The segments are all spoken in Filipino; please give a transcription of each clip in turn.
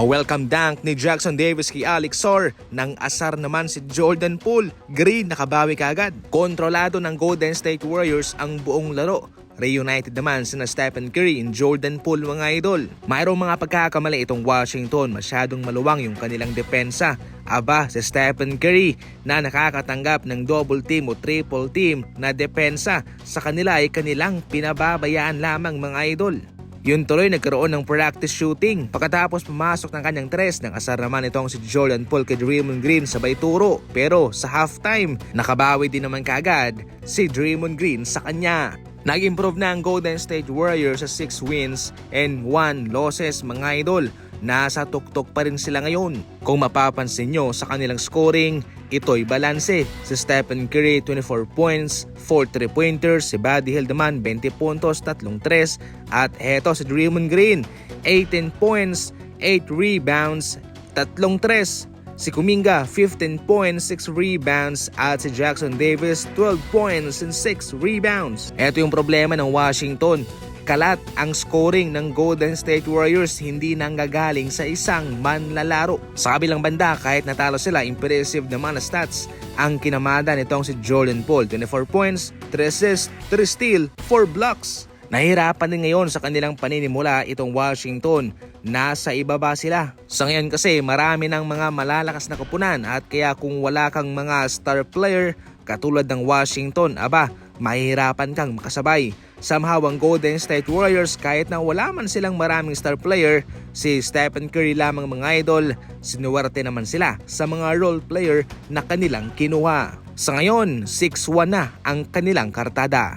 Pa-welcome dunk ni Jackson Davis kay Alex Sor. Nang asar naman si Jordan Poole. Green nakabawi kaagad. Kontrolado ng Golden State Warriors ang buong laro. Reunited naman sina Stephen Curry and Jordan Poole mga idol. Mayroong mga pagkakamali itong Washington. Masyadong maluwang yung kanilang depensa. Aba, si Stephen Curry na nakakatanggap ng double team o triple team na depensa sa kanila ay kanilang pinababayaan lamang mga idol. Yun tuloy nagkaroon ng practice shooting. Pagkatapos pumasok ng kanyang tres, nang asar naman itong si Jordan Poole kay Draymond Green sabay turo. Pero sa halftime, nakabawi din naman kaagad si Draymond Green sa kanya. Nag-improve na ang Golden State Warriors sa 6 wins and 1 losses mga idol. Nasa tuktok pa rin sila ngayon. Kung mapapansin nyo sa kanilang scoring, ito'y balanse. Si Stephen Curry 24 points, 4 3-pointers, si Buddy Hield naman 20 puntos, 3 3 at eto si Draymond Green 18 points, 8 rebounds, 3 3 Si Kuminga, 15 points, 6 rebounds at si Jackson Davis, 12 points and 6 rebounds. Ito yung problema ng Washington. Kalat ang scoring ng Golden State Warriors hindi nanggagaling sa isang manlalaro. Sa kabilang banda, kahit natalo sila, impressive naman na stats ang kinamada nitong si Jordan Poole. 24 points, 3 assists, 3 steal, 4 blocks. Nahirapan din ngayon sa kanilang paninimula itong Washington. Nasa ibaba sila. Sa ngayon kasi marami ng mga malalakas na kupunan at kaya kung wala kang mga star player katulad ng Washington, aba, mahirapan kang makasabay. Somehow ang Golden State Warriors kahit na wala man silang maraming star player, si Stephen Curry lamang mga idol, sinuwerte naman sila sa mga role player na kanilang kinuha. Sa ngayon, 6-1 na ang kanilang kartada.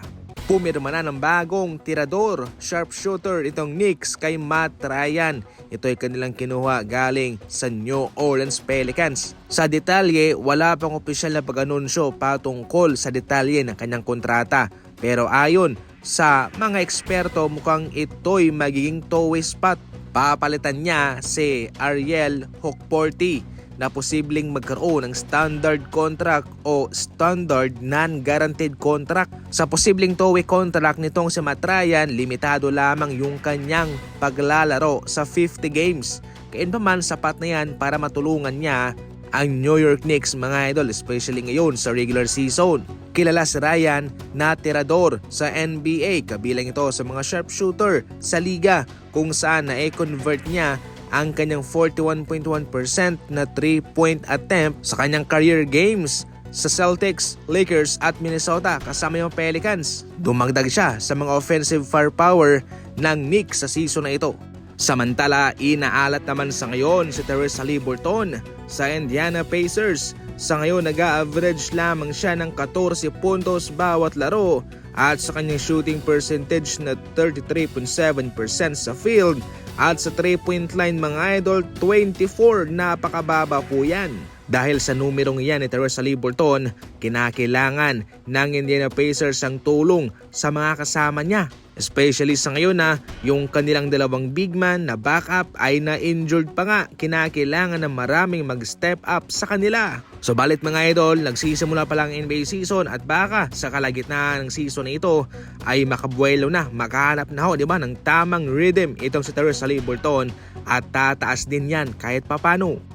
Pumirma na ng bagong tirador, sharpshooter itong Knicks kay Matt Ryan. Ito ay kanilang kinuha galing sa New Orleans Pelicans. Sa detalye, wala pang opisyal na pag-anunsyo patungkol sa detalye ng kanyang kontrata. Pero ayon sa mga eksperto mukhang ito'y magiging two-way spot. Papalitan niya si Ariel Hokporty na posibleng magkaroon ng standard contract o standard non-guaranteed contract. Sa posibleng two-way contract nitong si Matrayan, limitado lamang yung kanyang paglalaro sa 50 games. Kain pa man sapat na yan para matulungan niya ang New York Knicks mga idol, especially ngayon sa regular season. Kilala si Ryan na tirador sa NBA, kabilang ito sa mga sharpshooter sa liga kung saan na-convert niya ang kanyang 41.1% na 3-point attempt sa kanyang career games sa Celtics, Lakers at Minnesota kasama yung Pelicans. Dumagdag siya sa mga offensive firepower ng Knicks sa season na ito. Samantala, inaalat naman sa ngayon si Teresa Liberton sa Indiana Pacers. Sa ngayon, nag-average lamang siya ng 14 puntos bawat laro at sa kanyang shooting percentage na 33.7% sa field at sa 3-point line mga idol, 24, napakababa po yan. Dahil sa numerong iyan ni Teresa Liberton, kinakailangan ng Indiana Pacers ang tulong sa mga kasama niya. Especially sa ngayon na yung kanilang dalawang big man na backup ay na-injured pa nga, kinakailangan na maraming mag-step up sa kanila. So balit mga idol, nagsisimula pa lang NBA season at baka sa kalagitnaan ng season na ito ay makabuelo na, makahanap na ho, di ba, ng tamang rhythm itong si Teresa Liberton at tataas din yan kahit papano.